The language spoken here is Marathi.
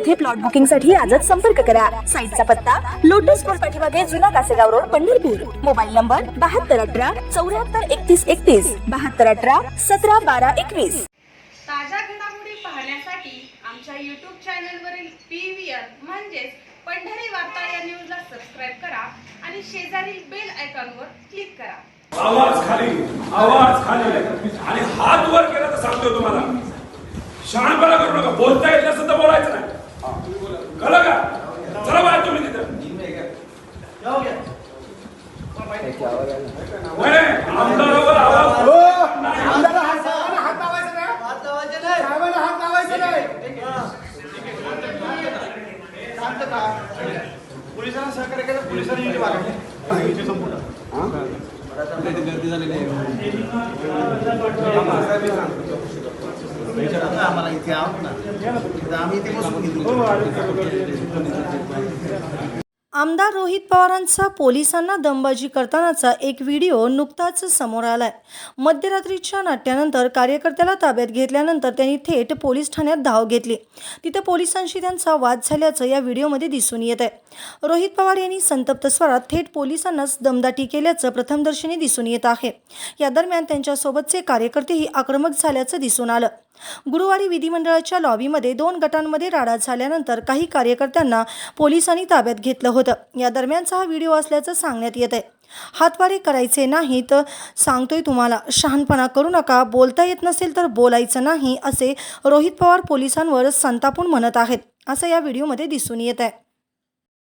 येथे प्लॉट बुकिंगसाठी आजच संपर्क करा. साईटचा पत्ता लोटस स्कूल पाठीमागे जुना Kasegaon road Pandharpur. Mobile number बहात्तर अठरा चौऱ्याहत्तर एकतीस एकतीस बहात्तर अठरा सतरा बारा एकवीस. ताज्या घडामोडी पाहण्यासाठी आमच्या यूट्यूब चॅनलवरील पी व्ही आर म्हणजेच पंढरी वार्ता या न्यूजला सबस्क्राईब करा आणि शेजारील बेल आयकॉनवर क्लिक करा. आवाज खाली आवाज खाली. आणि हात वर केला तर सांगतोय तुम्हाला. शहाणपणा करू नका. बोलता येत नसेल तर बोलायचं नाही कळलं का चला बाहेर तुम्ही तिथं नाही, नाही, आमदारावर आवाज पोलिसांना सहकार्य केलं पोलिसांनी युती वागवली आम्हाला इथे आहोत ना. आम्ही इथे बसून घेतो. आमदार रोहित पवारांचा पोलिसांना दमबाजी करतानाचा एक व्हिडिओ नुकताच समोर आलाय. मध्यरात्रीच्या नाट्यानंतर कार्यकर्त्याला ताब्यात घेतल्यानंतर त्यांनी थेट पोलीस ठाण्यात धाव घेतली. तिथे पोलिसांशी त्यांचा वाद झाल्याचं या व्हिडिओमध्ये दिसून येत आहे रोहित पवार यांनी संतप्त स्वरात थेट पोलिसांनाच दमदाटी केल्याचं प्रथमदर्शनी दिसून येत आहे. या दरम्यान त्यांच्यासोबतचे कार्यकर्तेही आक्रमक झाल्याचं दिसून आलं. गुरुवारी विधिमंडळाच्या लॉबीमध्ये दोन गटांमध्ये राडा झाल्यानंतर काही कार्यकर्त्यांना पोलिसांनी ताब्यात घेतलं होतं. या दरम्यानचा हा व्हिडिओ असल्याचं सांगण्यात येत आहे. हातवारे करायचे नाही तर सांगतोय तुम्हाला शहाणपणा करू नका बोलता येत नसेल तर बोलायचं नाही असे रोहित पवार पोलिसांवर संतापून म्हणत आहेत असं या व्हिडिओमध्ये दिसून येत आहे.